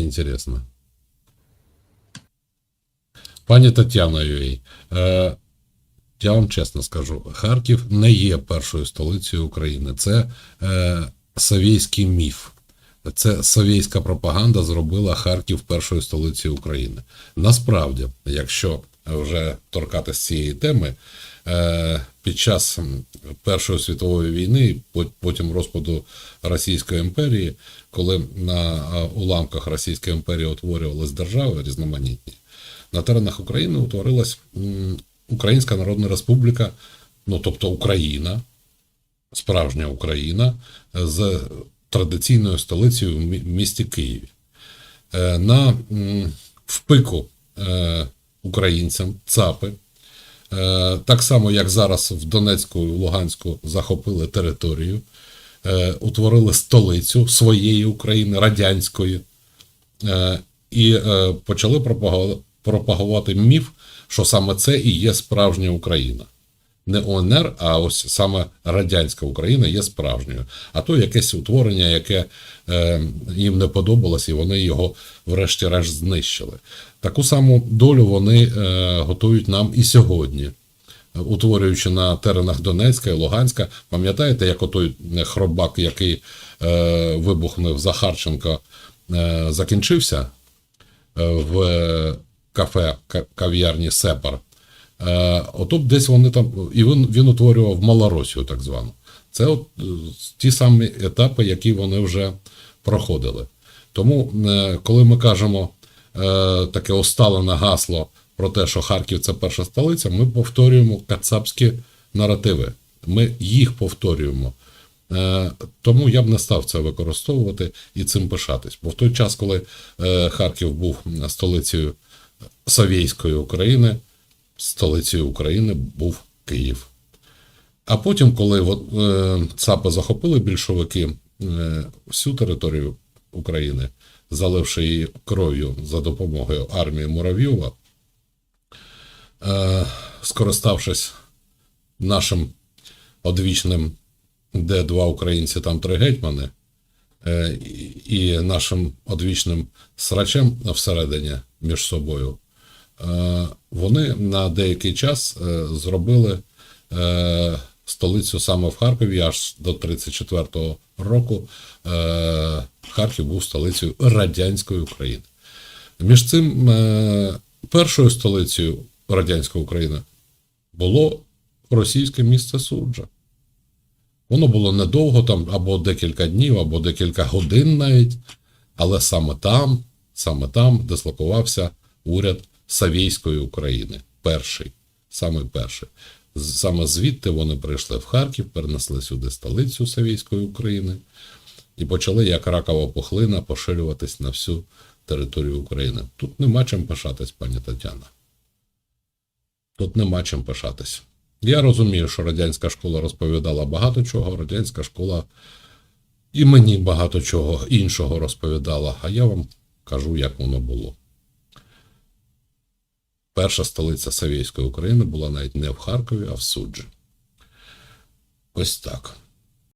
Інтересно. Пані Тетяна Юрій, е, я вам чесно скажу, Харків не є першою столицею України. Це е, совєтський міф. Це совєйська пропаганда зробила Харків першою столицею України. Насправді, якщо вже торкатися цієї теми, е, під час Першої світової війни, пот- потім розпаду Російської імперії, коли на е, уламках Російської імперії утворювалися держави різноманітні, на теренах України утворилась Українська Народна Республіка, ну тобто Україна, справжня Україна з традиційною столицею в місті Києві. Е, На в пику українцям ЦАПи, е, так само як зараз в Донецьку і Луганську захопили територію, е, утворили столицю своєї України, радянської, е, і почали пропагувати міф, що саме це і є справжня Україна не ОНР, а ось саме радянська Україна є справжньою. А то якесь утворення, яке е, їм не подобалось, і вони його врешті-решт знищили. Таку саму долю вони е, готують нам і сьогодні. Утворюючи на теренах Донецька і Луганська, пам'ятаєте, як отой хробак, який е, вибухнув Захарченко, е, закінчився е, в кафе кав'ярні Сепар. Е, Ото десь вони там, і він, він утворював Малоросію, так звану. Це от е, ті самі етапи, які вони вже проходили. Тому, е, коли ми кажемо таке усталене гасло про те, що Харків це перша столиця, ми повторюємо кацапські наративи. Ми їх повторюємо. Тому я б не став це використовувати і цим пишатись. Бо в той час, коли Харків був столицею Совєтської України, столицею України був Київ. А потім, коли е, ЦАПи захопили більшовики е, всю територію України, заливши її кров'ю за допомогою армії Муравйова, е, скориставшись нашим одвічним де два українці, там три гетьмани, і- нашим одвічним срачем всередині між собою, вони на деякий час е, зробили е, столицю саме в Харкові, аж до 34-го року е, Харків був столицею радянської України. Між цим е, першою столицею радянської України було російське місце суджа. Воно було недовго, там або декілька днів, або декілька годин навіть, але саме там, саме там дислокувався уряд Савійської України. Перший, саме перший. Саме звідти вони прийшли в Харків, перенесли сюди столицю Савійської України і почали, як ракова пухлина, поширюватись на всю територію України. Тут нема чим пишатись, пані Тетяна. Тут нема чим пишатись. Я розумію, що радянська школа розповідала багато чого, радянська школа і мені багато чого іншого розповідала, а я вам кажу, як воно було. Перша столиця Савійської України була навіть не в Харкові, а в Суджі. Ось так.